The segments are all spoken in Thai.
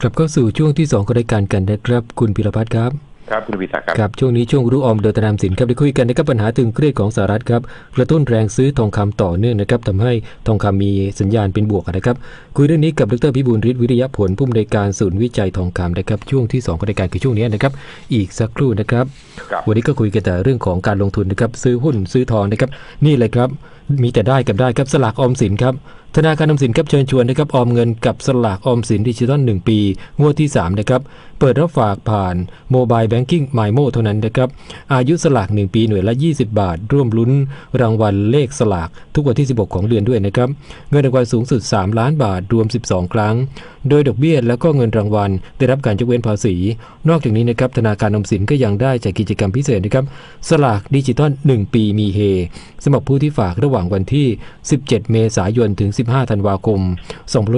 กลับเข้าสู่ช่วงที่สองของรายการกันนะครับ คุณพิรพัฒน์ครับครับคุณวิศักดิ์ครับครับช่วงนี้ช่วงรู้ออมโดยตนามสินครับได้คุยกันนะครับปัญหาตึงเครียดของสหรัฐครับกระตุ้นแรงซื้อทองคำต่อเนื่องนะครับทำให้ทองคำมีสัญญาณเป็นบวกนะครับคุยเรื่องนี้กับดรพิบูลฤทธิ์วิริยผลผู้อำนวยการศูนย์วิจัยทองคำนะครับช่วงที่สองของรายการคือช่วงนี้นะครับอีกสักครู่นะครับครับวันนี้ก็คุยกันแต่เรื่องของการลงทุนนะครับซื้อหุ้นซื้อทองนะครับนี่เลยครับมีแต่ได้กับได้ครับสลากออมสินครับ ธนาคารออมสินครับเชิญชวนนะครับออมเงินกับสลากออมสินดิจิตอล1 ปี งวดที่ 3 นะครับ เปิดรับฝากผ่านโมบายแบงกิ้งไมโมเท่านั้นนะครับ อายุสลาก 1 ปีหน่วยละ 20 บาท ร่วมลุ้นรางวัลเลขสลากทุกวันที่ 16 ของเดือนด้วยนะครับ เงินรางวัลสูงสุด 3 ล้านบาทรวม 12 ครั้ง โดยดอกเบี้ยแล้วก็เงินรางวัลได้รับการยกเว้นภาษี นอกจากนี้นะครับธนาคารออมสินก็ยังได้จากกิจกรรมพิเศษนะครับสลากดิจิตอล1 ปีมีเฮสำหรับผู้ที่ฝากระหว่างวันที่ 17 เมษายนถึง15ธันวาคม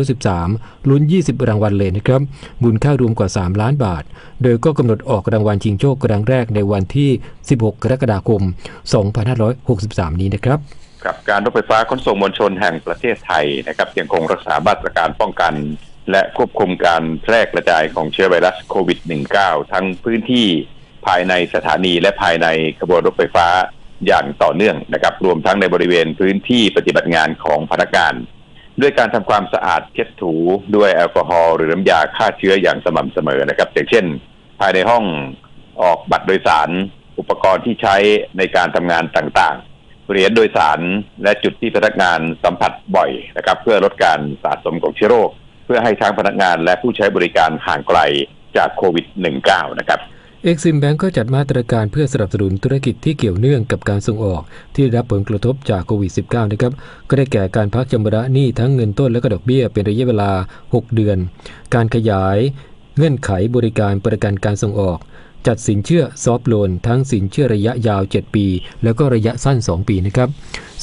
2013 ลุ้น 20 รางวัลเลยนะครับ มูลค่ารวมกว่า 3 ล้านบาท โดยก็กำหนดออกรางวัลชิงโชคครั้งแรกในวันที่ 16 กรกฎาคม 2563 นี้นะครับครับการรถไฟฟ้าขนส่งมวลชนแห่งประเทศไทยนะครับยังคงรักษามาตรการป้องกัน และควบคุมการแพร่กระจายของเชื้อไวรัสโควิด -19 ทั้งพื้นที่ภายในสถานีและภายในขบวนรถไฟฟ้าอย่างต่อเนื่องนะครับ รวมทั้งในบริเวณพื้นที่ปฏิบัติงานของพนักงาน ด้วยการทำความสะอาดเช็ดถูด้วยแอลกอฮอล์หรือน้ำยาฆ่าเชื้ออย่างสม่ำเสมอนะครับอย่างเช่น ภายในห้องออกบัตรโดยสาร อุปกรณ์ที่ใช้ในการทำงานต่างๆเหรียญโดยสารและจุดที่พนักงานสัมผัสบ่อยนะครับ เพื่อลดการสะสมของเชื้อโรค เพื่อให้ทั้งพนักงานและผู้ใช้บริการห่างไกลจากโควิด -19 นะครับ เอ็กซิมแบงก์ก็จัดมาตรการเพื่อสนับสนุนธุรกิจที่เกี่ยวเนื่องกับการส่งออก ที่ได้รับผลกระทบจากโควิด -19 นะครับ ก็ได้แก่การพักชำระหนี้ทั้งเงินต้นและก็ดอกเบี้ยเป็นระยะเวลา 6 เดือน การขยายเงื่อนไขบริการประกันการส่งออก จัดสินเชื่อซอฟโลนทั้งสินเชื่อระยะยาว 7 ปี แล้วก็ระยะสั้น 2 ปีนะครับ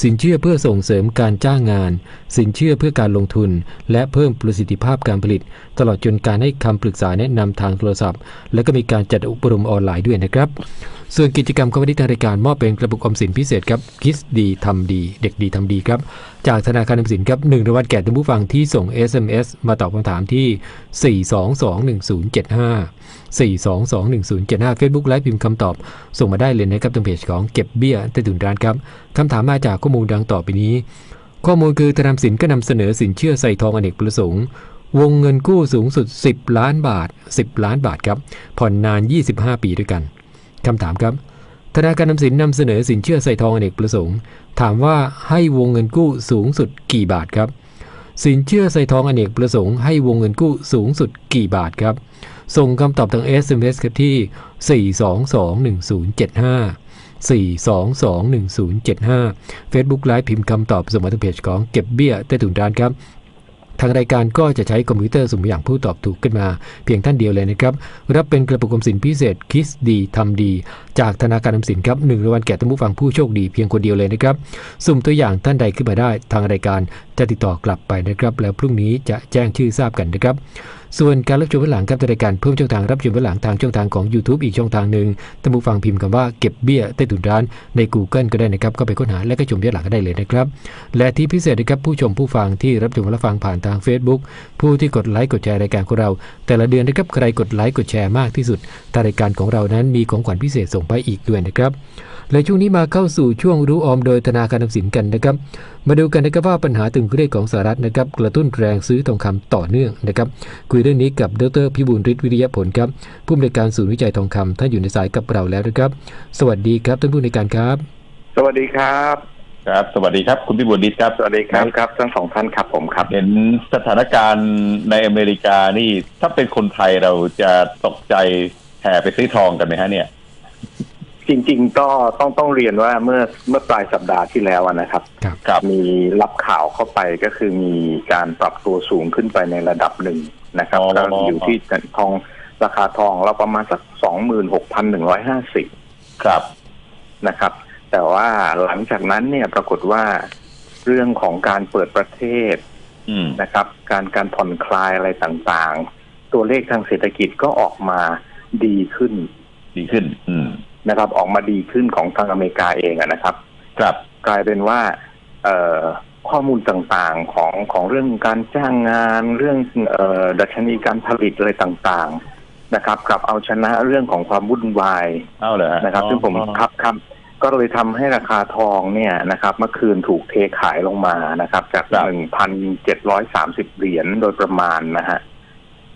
สินเชื่อเพื่อส่งเสริมการจ้างงาน สินเชื่อเพื่อการลงทุน และเพิ่มประสิทธิภาพการผลิต ตลอดจนการให้คำปรึกษาแนะนำทางโทรศัพท์ และก็มีการจัดอบรมออนไลน์ด้วยนะครับส่วนกิจกรรมของวันนี้ทางรายการมอบเป็นกระปุกออมสินพิเศษครับคิดดีทำดี เด็กดีทำดีครับ จากธนาคารออมสินครับหนึ่งรางวัลแก่ท่านผู้ฟังที่ส่ง SMS มาตอบคำถามที่ 4221075 4221075 Facebook ไลฟ์พิมพ์คำตอบ ส่งมาได้เลยนะครับทางเพจของเก็บเบี้ยใต้ถุนร้านครับคำถามมาจากข้อมูลดังต่อไปนี้ ข้อมูลคือธนาคารสินก็นำเสนอสินเชื่อใส่ทองอเนกประสงค์วงเงินกู้สูงสุด 10 ล้านบาท 10 ล้านบาทครับ ผ่อนนาน 25 ปีด้วยกัน คำถามครับ ธนาคารนำสินนำเสนอสินเชื่อใส่ทองอเนกประสงค์ ถามว่าให้วงเงินกู้สูงสุดกี่บาทครับ สินเชื่อใส่ทองอเนกประสงค์ให้วงเงินกู้สูงสุดกี่บาทครับ ส่งคำตอบทาง SMS ครับที่ 4221075 4221075 Facebook ไลฟ์พิมพ์คำตอบสมาทางเพจของเก็บเบี้ยใต้ถุนร้านครับ ทางรายการก็จะใช้คอมพิวเตอร์สุ่มอย่างผู้ตอบถูกขึ้นมา เพียงท่านเดียวเลยนะครับ รับเป็นกระปุกออมสินพิเศษคิสดีทำดี จากธนาคารออมสินครับหนึ่งรางวัลแก่ท่านผู้ฟังผู้โชคดีเพียงคนเดียวเลยนะครับ สุ่มตัวอย่างท่านใดขึ้นมาได้ ทางรายการจะติดต่อกลับไปนะครับ แล้วพรุ่งนี้จะแจ้งชื่อทราบกันนะครับ ส่วนการรับชมย้อนหลังครับทางรายการเพิ่มช่องทางรับชมย้อนหลังทางช่องทางของ YouTube อีกช่องทางหนึ่งท่านผู้ฟังพิมพ์คำว่าเก็บเบี้ยใต้ถุนร้านใน Google ก็ได้นะครับก็ไปค้นหาและก็ชมย้อนหลังก็ได้เลยนะครับ และที่พิเศษนะครับผู้ชมผู้ฟังที่รับชมและฟังผ่านทาง Facebook ผู้ที่กดไลค์กดแชร์รายการของเรา แต่ละเดือนนะครับใครกดไลค์กดแชร์มากที่สุดทางรายการของเรานั้นมีของขวัญพิเศษส่งไปอีกด้วยนะครับและช่วงนี้มาเข้าสู่ช่วงรู้ออมโดยธนาคารออมสินกันนะครับ มาดูกันนะครับว่าปัญหาตึงเครียดของสหรัฐนะครับกระตุ้นแรงซื้อทองคำต่อเนื่องนะครับคุยเรื่องนี้กับดรพิบูลฤทธิ์วิริยผลครับผู้อำนวยการศูนย์วิจัยทองคำท่านอยู่ในสายกับเราแล้วนะครับ สวัสดีครับท่านผู้อำนวยการครับ สวัสดีครับ ครับ สวัสดีครับ คุณพิบูลนิดครับสวัสดีครับครับทั้งสองท่านครับผมครับ เห็นสถานการณ์ในอเมริกานี่ถ้าเป็นคนไทยเราจะตกใจแห่ไปซื้อทองกันไหมฮะเนี่ยจริงๆก็ต้องต้องเรียนว่าเมื่อเมื่อปลายสัปดาห์ที่แล้วอะนะครับครับครับมีรับข่าวเข้าไปก็คือมีการปรับตัวสูงขึ้นไปในระดับหนึ่ง นะครับอ๋อก็อยู่ที่ทองราคาทองเราประมาณสักสองหมื่นหกพันหนึ่งร้อยห้าสิบครับนะครับ แต่ว่าหลังจากนั้นเนี่ยปรากฏว่าเรื่องของการเปิดประเทศอืมนะครับ การการผ่อนคลายอะไรต่างๆ ตัวเลขทางเศรษฐกิจก็ออกมาดีขึ้น ดีขึ้น อืมนะครับ ออกมาดีขึ้นของทางอเมริกาเองอะนะครับ ครับกลายเป็นว่าเอ่อ ข้อมูลต่างๆของของเรื่องการจ้างงาน เรื่องเอ่อดัชนีการผลิตอะไรต่างๆนะครับกลับเอาชนะเรื่องของความวุ่นวายเอาเลยนะครับ ซึ่งผมครับครับก็เลยทำให้ราคาทองเนี่ยนะครับ เมื่อคืนถูกเทขายลงมานะครับ จากหนึ่งพันเจ็ดร้อยสามสิบเหรียญโดยประมาณนะฮะ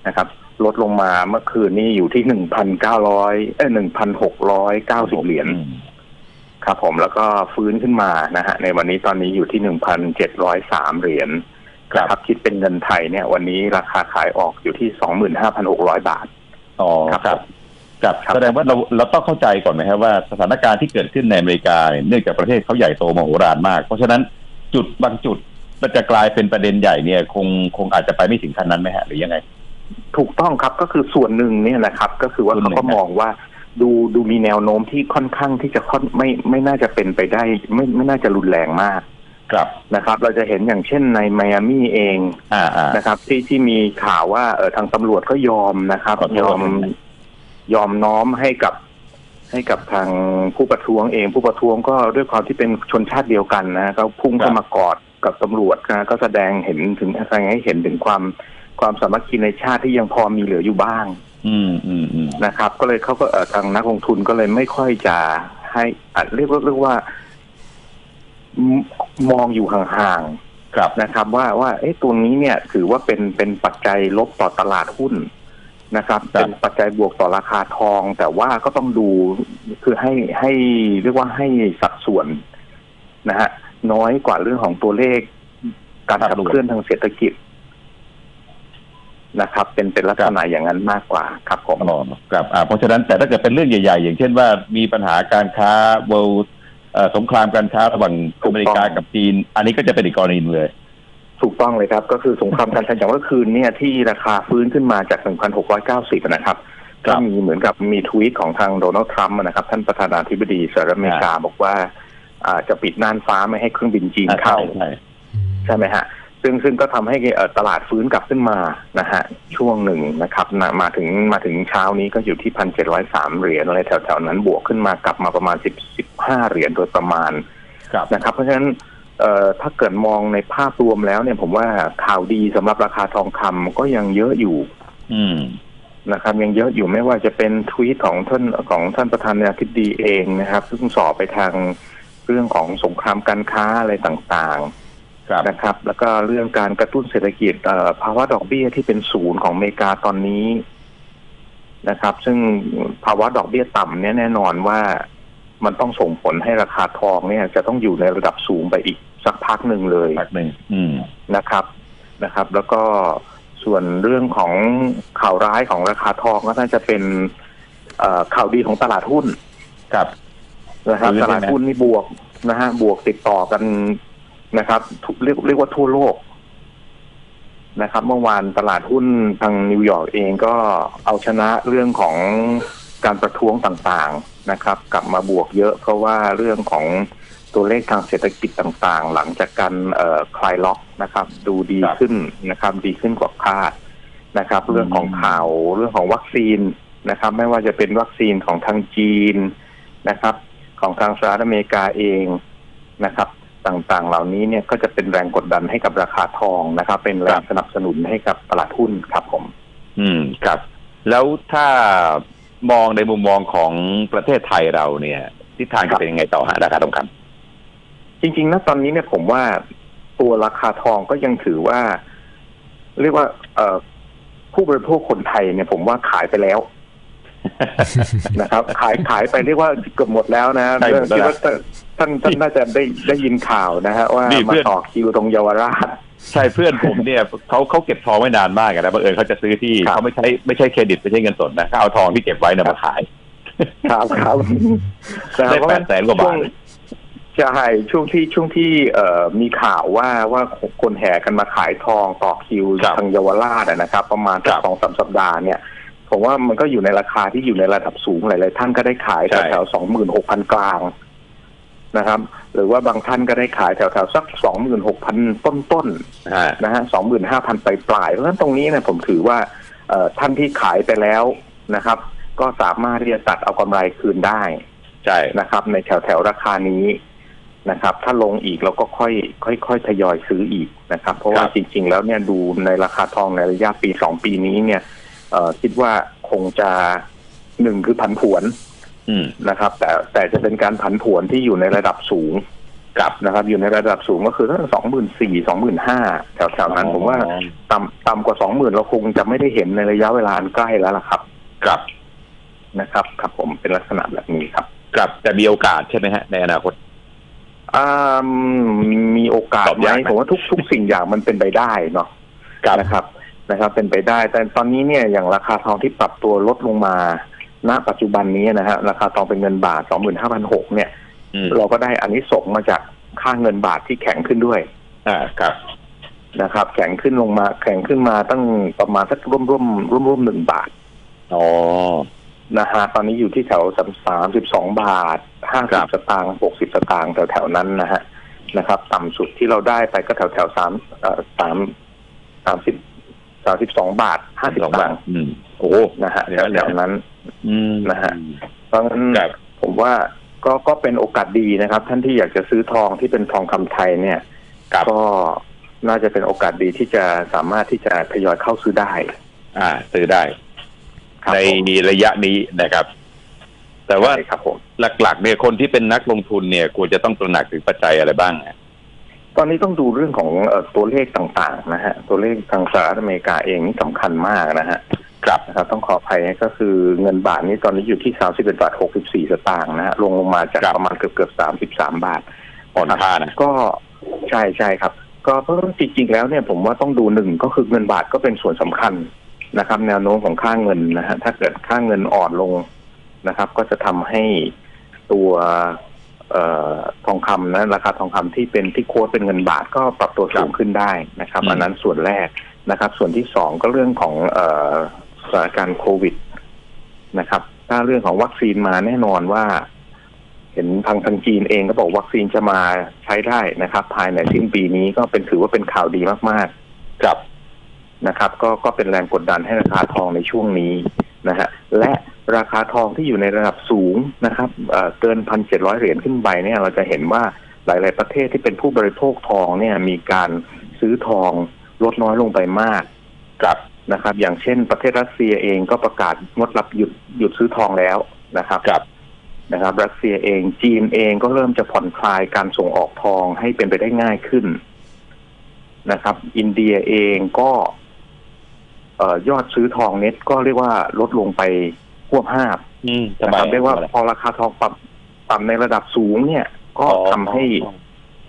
นะครับ ลดลงมาเมื่อคืนนี้อยู่ที่หนึ่งพันเก้าร้อยเอ้หนึ่งพันหกร้อยเก้าสิบเหรียญอืม ครับผมแล้วก็ฟื้นขึ้นมานะฮะในวันนี้ตอนนี้อยู่ที่หนึ่งพันเจ็ดร้อยสามเหรียญครับนะครับคิดเป็นเงินไทยเนี่ย วันนี้ราคาขายออกอยู่ที่สองหมื่นห้าพันหกร้อยบาทอ๋อครับครับครับครับแสดงว่าเราเราต้องเข้าใจก่อนไหมครับว่าสถานการณ์ที่เกิดขึ้นในอเมริกาเนี่ยเนื่องจากประเทศเขาใหญ่โตมโหฬารมาก เพราะฉะนั้นจุดบางจุดมันจะกลายเป็นประเด็นใหญ่เนี่ยคงคงอาจจะไปไม่ถึงขั้นนั้นไหมฮะหรือยังไง ถูกต้องครับก็คือส่วนหนึ่งเนี่ยนะครับ ก็คือว่าส่วนหนึ่เขางก็นะมองว่า ดูดูมีแนวโน้มที่ค่อนข้างที่จะค่อนไม่ไม่น่าจะเป็นไปได้ ไม่ไม่น่าจะรุนแรงมากครับนะครับ เราจะเห็นอย่างเช่นในไมอามี่เองอ่าอ่านะครับ ที่ที่มีข่าวว่าเออทางตำรวจก็ยอมนะครับขอโทษยอมยอมน้อมให้กับให้กับทางผู้ประท้วงเอง ผู้ประท้วงก็ด้วยความที่เป็นชนชาติเดียวกันนะก็พุ่งเข้ามากอดกับตำรวจนะก็แสดงเห็นถึงแสดงให้เห็นถึงความความสามัคคีในชาติที่ยังพอมีเหลืออยู่บ้าง อืมอืมอืมนะครับ ก็เลยเขาก็เอ่อทางนักลงทุนก็เลยไม่ค่อยจะให้อาจเรียกว่าเรียกว่ามมองอยู่ห่างครับ ๆนะครับ ว่าว่าเอ๊ะตัวนี้เนี่ย ถือว่าเป็นเป็นปัจจัยลบต่อตลาดหุ้นนะครับ เป็นปัจจัยบวกต่อราคาทอง แต่ว่าก็ต้องดูคือให้ให้เรียกว่าให้สัดส่วนนะฮะน้อยกว่าเรื่องของตัวเลข การขับเคลื่อนทางเศรษฐกิจ นะครับ เป็นเป็นลักษณะอย่างนั้นมากกว่าครับผมอ๋อครับอ่าเพราะฉะนั้นแต่ถ้าเกิดเป็นเรื่องใหญ่ ๆ อย่างเช่นว่ามีปัญหาการค้า world เอ่อสงครามการค้าระหว่างถูอกต้องเมริกากับจีน อันนี้ก็จะเป็นอีกกรณีหนึ่งเลยถูกต้องเลยครับ ก็คือสงครามการค้าอย่างเมื่อคืนเนี่ยที่ราคาฟื้นขึ้นมาจาก 1,690 นะครับครัก็บมีเหมือนกับมีทวีตของทางโดนัลด์ทรัมป์นะครับ ท่านประธานาธิบดีสหรัฐอเมริกาบอกว่าอ่าจะปิดน่านฟ้าไม่ให้เครื่องบินจีนอ่าเข้าใช่ใช่ใช่ไหมฮะ ซึ่งซึ่งก็ทำให้เอ่อตลาดฟื้นกลับขึ้นมานะฮะช่วงหนึ่งนะครับนะมาถึงมาถึงเช้านี้ก็อยู่ที่พันเจ็ดร้อยสามเหรียญอะไรแถวๆนั้นบวกขึ้นมากลับมาประมาณสิบสิบห้าเหรียญโดยประมาณครับนะครับ เพราะฉะนั้นเอ่อถ้าเกิดมองในภาพรวมแล้วเนี่ยผมว่าข่าวดีสำหรับราคาทองคำก็ยังเยอะอยู่ อืมนะครับ ยังเยอะอยู่ไม่ว่าจะเป็นทวีตของท่านของท่านประธานาธิบดีเองนะครับ ซึ่งสอบไปทางเรื่องของสงครามการค้าอะไรต่างๆครับ นะครับ แล้วก็เรื่องการกระตุ้นเศรษฐกิจเอ่อภาวะดอกเบี้ยที่เป็นศูนย์ของอเมริกาตอนนี้นะครับ ซึ่งภาวะดอกเบี้ยต่ำเนี่ยแน่นอนว่ามันต้องส่งผลให้ราคาทองเนี่ย จะต้องอยู่ในระดับสูงไปอีกสักพักหนึ่งเลยพักหนึ่งอืมนะครับนะครับ แล้วก็ส่วนเรื่องของข่าวร้ายของราคาทองก็น่าจะเป็นเอ่อข่าวดีของตลาดหุ้นครับนะครับหรือตยังไงลาดหุ้นนี่บวกนะฮะบวกติดต่อกัน นะครับทุกเรียกเรียกว่าทั่วโลกนะครับ เมื่อวานตลาดหุ้นทางนิวยอร์กเองก็เอาชนะเรื่องของการประท้วงต่างๆนะครับ กลับมาบวกเยอะ เพราะว่าเรื่องของตัวเลขทางเศรษฐกิจต่างๆ หลังจากการเอ่อคลายล็อกนะครับ ดูดีครับขึ้นนะครับ ดีขึ้นกว่าคาดนะครับ เรื่องของข่าวเรื่องของวัคซีนนะครับ ไม่ว่าจะเป็นวัคซีนของทางจีนนะครับ ของทางสหรัฐอเมริกาเองนะครับ ต่างๆ เหล่านี้เนี่ยก็จะเป็นแรงกดดันให้กับราคาทองนะครับ เป็นแรงสนับสนุนให้กับตลาดหุ้นครับผม อืมครับ แล้วถ้ามองในมุมมองของประเทศไทยเราเนี่ยทิศทางจะเป็นยังไงต่อฮะราคาทองคจริงๆนะตอนนี้เนี่ยผมว่าตัวราคาทองก็ยังถือว่า เรียกว่า เอ่อผู้บริโภคคนไทยเนี่ย ผมว่าขายไปแล้วำนะครับ ขายขายไปเรียกว่าเกือบหมดแล้วนะใช่หมดแล้วคิดว่า ท่านท่านน่าจะได้ได้ยินข่าวนะฮะว่านี่มาเพื่อน ต่อคิวตรงเยาวราช ใช่เพื่อนผมเนี่ยเขาเขาเก็บทองไว้นานมากอะนะบังเอิญเขาจะซื้อที่ครับ เขาไม่ใช้ไม่ใช่เครดิตไม่ใช่เงินสดนะเขาเอาทองที่เก็บไว้นะมาขาย ครับครับได้แปดแสนกว่าบาท ใช่ช่วงที่ช่วงที่เอ่อมีข่าวว่าว่าคนแห่กันมาขายทองต่อคิวครับทางเยาวราชอะนะครับ ประมาณสัคกรับสองสามสัปดาห์เนี่ย ผมว่ามันก็อยู่ในราคาที่อยู่ในระดับสูงหลายๆท่านก็ได้ขายใช่ แถวๆสองหมื่นหกพันกลาง นะครับ หรือว่าบางท่านก็ได้ขายแถวๆสักสองหมื่นหกพันต้นๆฮะนะฮะสองหมื่นห้าพันปลายปลายๆเพราะฉะนั้นตรงนี้เนี่ยผมถือว่าเอ่อท่านที่ขายไปแล้วนะครับ ก็สามารถที่จะตัดเอากำไรคืนได้ใช่นะครับ ในแถวแถวๆราคานี้นะครับ ถ้าลงอีกเราก็ค่อยค่อยค่อยทยอยซื้ออีกนะครับ เพราะว่าครับจริง ๆ แล้วเนี่ยดูในราคาทองในระยะปีสองปีนี้เนี่ยเอ่อคิดว่าคงจะหนึ่งคือผันผวนอืม นะครับ แต่แต่จะเป็นการผันผวนที่อยู่ในระดับสูงกับนะครับ อยู่ในระดับสูงก็คือตั้งสองหมื่นสี่สองหมื่นห้าแถวๆนั้นผมว่าต่ำต่ำกว่าสองหมื่นเราคงจะไม่ได้เห็นในระยะเวลาอันใกล้แล้วล่ะครับกับนะครับ ครับผมเป็นลักษณะแบบนี้ครับกับแต่มีโอกาสใช่ไหมฮะในอนาคตอ่ามีมีโอกาสตอบไหมยากไหมผมว่าทุกทุกสิ่งอย่างมันเป็นไปได้เนาะกับนะครับนะครับ เป็นไปได้ แต่ตอนนี้เนี่ยอย่างราคาทองที่ปรับตัวลดลงมา ณปัจจุบันนี้นะฮะราคาทองเป็นเงินบาท25,600เนี่ย อืมเราก็ได้อันนี้ส่งส์มาจากค่าเงินบาทที่แข็งขึ้นด้วยอ่าครับนะครับ แข็งขึ้นลงมาแข็งขึ้นมาตั้งประมาณสักร่วมร่วมร่วมร่วมหนึ่งบาทอ๋อ นะฮะตอนนี้อยู่ที่แถวสามสามสิบสองบาทห้าครัสิบบ สตางค์หกสิบสตางค์แถวแถวๆนั้นนะฮะนะครับ ต่ำสุดที่เราได้ไปก็แถวแถวสามเอ่อสามสามสิบสามสิบสองบาทห้าสิบสองตับางทค์อืมโอ้นะฮะเดี๋แถยววแถวนั้น อืมนะฮะเพราะงั้นครับ ผมว่าก็ก็เป็นโอกาสดีนะครับ ท่านที่อยากจะซื้อทองที่เป็นทองคำไทยเนี่ย ครับ ก็น่าจะเป็นโอกาสดีที่จะสามารถที่จะทยอยเข้าซื้อได้อ่า ซื้อได้ ครับในผมระยะนี้นะครับ แต่ว่าใช่ครับผม หลักๆ เนี่ยคนที่เป็นนักลงทุนเนี่ยควรจะต้องตระหนักถึงปัจจัยอะไรบ้างอะตอนนี้ต้องดูเรื่องของเอ่อตัวเลขต่างๆนะฮะ ตัวเลขทางสหรัฐอเมริกาเองนี่สำคัญมากนะฮะ ครับนะครับต้องขออภัยก็คือเงินบาทนี่ตอนนี้อยู่ที่สามสิบเอ็ดบาทหกสิบสี่สตางค์นะฮะลงลงมาจากครับประมาณเกือบเกือบสามสิบสามบาทอ่อนค่านะก็ใช่ใช่ครับ ก็เพราะว่าจริงๆแล้วเนี่ยผมว่าต้องดูหนึ่งก็คือเงินบาทก็เป็นส่วนสำคัญนะครับ แนวโน้มของค่าเงินนะฮะถ้าเกิดค่าเงินอ่อนลงนะครับ ก็จะทำให้ตัวเอ่อทองคำนะราคาทองคำที่เป็นที่โค้ดเป็นเงินบาทก็ปรับตัวสูงขึ้นได้นะครับอืมอันนั้นส่วนแรกนะครับ ส่วนที่สองก็เรื่องของเอ่อ สถานการณ์โควิดนะครับ ถ้าเรื่องของวัคซีนมาแน่นอนว่า เห็นทางทางจีนเองก็บอกวัคซีนจะมาใช้ได้นะครับ ภายในสิ้นปีนี้ก็เป็นถือว่าเป็นข่าวดีมากครับๆนะครับ ก็ก็เป็นแรงกดดันให้ราคาทองในช่วงนี้นะฮะและราคาทองที่อยู่ในระดับสูงนะครับเอ่อเกินพันเจ็ดร้อยเหรียญขึ้นไปเนี่ย เราจะเห็นว่าหลาย ๆ ประเทศที่เป็นผู้บริโภคทองเนี่ยมีการซื้อทองลดน้อยลงไปมากครับ นะครับ อย่างเช่นประเทศรัสเซียเองก็ประกาศงดรับหยุดหยุดซื้อทองแล้วนะครับครับนะครับ รัสเซียเองจีนเองก็เริ่มจะผ่อนคลายการส่งออกทองให้เป็นไปได้ง่ายขึ้นนะครับ อินเดียเองก็เอ่อยอดซื้อทองเน็ตก็เรียกว่าลดลงไปควบห้าบอืมนะครับเรียกว่าพอราคาทองปรับปรับในระดับสูงเนี่ย ก็ทำให้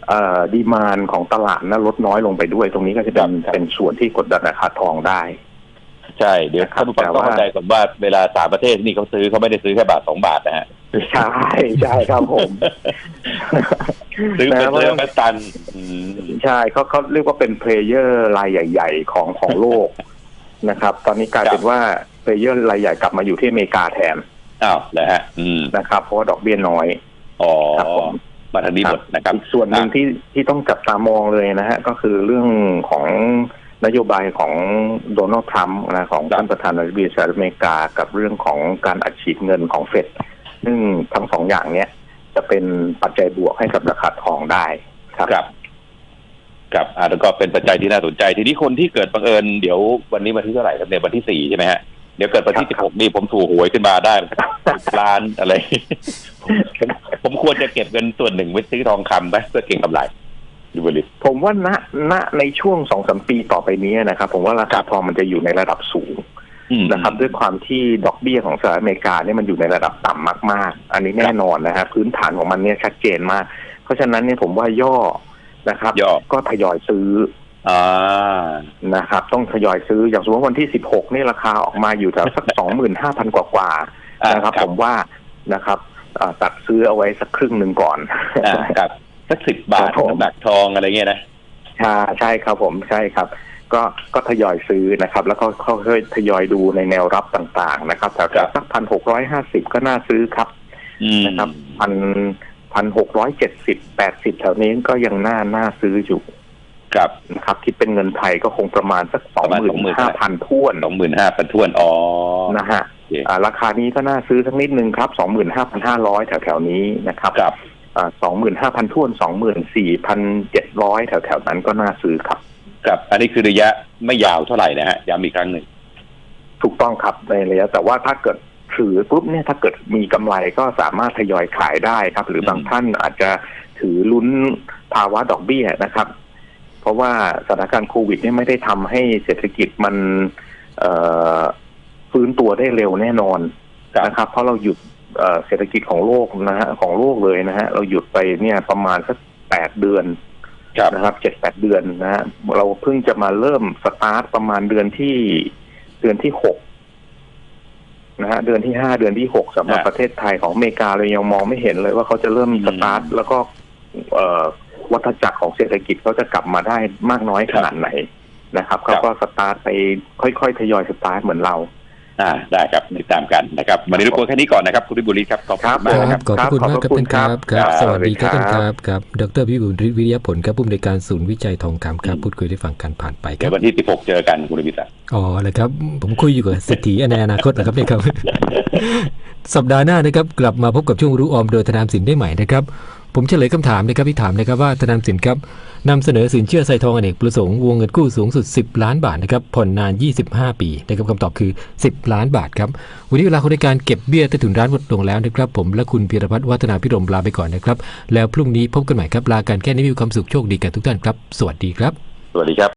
เอ่อดีมานของตลาดนะลดน้อยลงไปด้วย ตรงนี้ก็จะเป็นเป็นส่วนที่กดดันราคาทองได้ ใช่ เดี๋ยวนะครับท่านผู้ฟังแต่ต้องว่าเข้าใจก่อนว่าเวลาสามประเทศนี่เขาซื้อเขาไม่ได้ซื้อแค่บาทสองบาทนะฮะใช่ใช่ครับผมซื้อเป็นนะว่าเรื่องเป็นตันอืมใช่เขาเขาเรียกว่าเป็นเพลเยอร์รายใหญ่ ๆ ของของโลกนะครับ ตอนนี้กลายเป็นว่าเพลเยอร์รายใหญ่กลับมาอยู่ที่อเมริกาแทนอ้าวแล้วฮะอืมนะครับ เพราะว่าดอกเบี้ยน้อยอ๋อครับผมมาทางนี้หมดนะครับอีกส่วนหนึ่งที่ที่ต้องจับตามองเลยนะฮะ ก็คือเรื่องของ นโยบายของโดนัลด์ทรัมป์นะของครับท่านประธานาธิบดีสหรัฐอเมริกากับเรื่องของการอัดฉีดเงินของเฟดซึ่งทั้งสองอย่างเนี้ยจะเป็นปัจจัยบวกให้กับราคาทองได้ครับครับครับอ่าแล้วก็เป็นปัจจัยที่น่าสนใจ ทีนี้คนที่เกิดบังเอิญเดี๋ยววันนี้วันที่เท่าไหร่ครับเนี่ยวันที่สี่ใช่ไหมฮะเดี๋ยวเกิดวันที่คสิรับบหกนี่ผมถูกหวยขึ้นมาได้ล้านอะไรผมผมควรจะเก็บเงินส่วนหนึ่งไว้ซื้อทองคำไหมเพื่อเก็งกำไร ดูบริผมว่าณณในช่วงสองสมปีต่อไปนี้นะครับ ผมว่าราคาทองมันจะอยู่ในระดับสูงอืมนะครับด้วยความที่ดอกเบี้ยของสหรัฐอเมริกาเนี่ยมันอยู่ในระดับต่ำมาก ๆ อันนี้แน่นอนนะฮะพื้นฐานของมันเนี่ยชัดเจนมาก เพราะฉะนั้นเนี่ยผมว่าย่อนะครับย่อก็ทยอยซื้ออ่านะครับ ต้องทยอยซื้ออย่างสมมติว่าวันที่สิบหกนี่ราคาออกมาอยู่แถวสักสองหมื่นห้าพันกว่าๆอ่านะครับครับ ผมว่านะครับอ่าตัดซื้อเอาไว้สักครึ่งหนึ่งก่อนอ่าครับ สักสิบบาทครับผมน้ำหนักทองอะไรเงี้ยนะใช่ใช่ครับผมใช่ครับ ก็ก็ทยอยซื้อนะครับ แล้วก็ค่อยๆทยอยดูในแนวรับต่างๆนะครับแถวครับๆสักพันหกร้อยห้าสิบก็น่าซื้อครับอืมนะครับพันพันหกร้อยเจ็ดสิบแปดสิบแถวนี้ก็ยังน่าน่าซื้ออยู่ครับนะครับคิดเป็นเงินไทยก็คงประมาณสักสองประหมามื่ณนห้าพันท้วนสองหมื่นห้าพันทวนอ๋อนะฮะโอเคอ่าราคานี้ก็น่าซื้อสักนิดนึงครับสองหมื่นห้าพันห้าร้อยแถวๆนี้นะครับครับ สองหมื่นห้าพันท่วนสองหมื่นสี่พันเจ็ดร้อยแถวๆนั้นก็น่าซื้อครับ ครับ อันนี้คือระยะไม่ยาวเท่าไหร่นะฮะย้ำอีกครั้งหนึ่งถูกต้องครับในระยะ แต่ว่าถ้าเกิดถือปุ๊บเนี่ยถ้าเกิดมีกำไรก็สามารถทยอยขายได้ครับ หรือมบางท่านอาจจะถือลุ้นภาวะดอกเบี้ยนะครับ เพราะว่าสถานการณ์โควิดเนี่ยไม่ได้ทำให้เศรษฐกิจมันเอ่อฟื้นตัวได้เร็วแน่นอนครับนะครับ เพราะเราหยุด เอ่อเศรษฐกิจของโลกนะฮะของโลกเลยนะฮะเราหยุดไปเนี่ยประมาณสักแปดเดือนครับนะครับเจ็ดแปดเดือนนะฮะเราเพิ่งจะมาเริ่มสตาร์ทประมาณเดือนที่เดือนที่หกนะฮะเดือนที่ห้าเดือนที่หกสำหรับฮะประเทศไทยของอเมริกาเรายังมองไม่เห็นเลยว่าเขาจะเริ่มอืมสตาร์ทแล้วก็เอ่อวัฏจักรของเศรษฐกิจเขาจะกลับมาได้มากน้อยขนาดไหนนะครับครัเขาบก็สตาร์ทไปค่อยๆทยอยสตาร์ทเหมือนเรา อ่าได้ครับติดตามกันนะครับวันนี้รบกวนแค่นี้ก่อนนะครับคุณพิบุรีครับขอบคุณครับมากคนะครัรับบขอบพระคุณมากครับขอบพระคุท่าณนครับคครัรับบสวัสดีครับสวัท่านสดีคครัรับบครับดรพิบูลวิริยผลครับผู้อำนวยการศูนย์วิจัยทองคำครับอืมพูดคุยได้ฟังการผ่านไปคเดี๋รัยบววันที่16เจอกันคุณพิศักดิ์อ๋อเลยครับ ผมคุยอยู่กับเศรษฐีในอนาคตนะครับเนี่ยครับ สัปดาห์หน้านะครับกลับมาพบกับช่วงรู้ออมโดยธนามสินได้ใหม่นะครับ ผมเฉลยคำถามนะครับที่ถามนะครับว่าธนามสินครับนำเสนอสินเชื่อใส่ทองอเนกประสงค์วงเงินกู้สูงสุด 10 ล้านบาทนะครับผ่อนนาน 25 ปีนะครับคำตอบคือ 10 ล้านบาทครับวันนี้เวลาของรายการเก็บเบี้ยใต้ถุนร้านหมดลงแล้วนะครับผมและคุณพีรพัฒน์วัฒนาพิรมลาไปก่อนนะครับแล้วพรุ่งนี้พบกันใหม่ครับลากันแค่นี้มีความสุขโชคดีกันทุกท่านครับ สวัสดีครับ สวัสดีครับ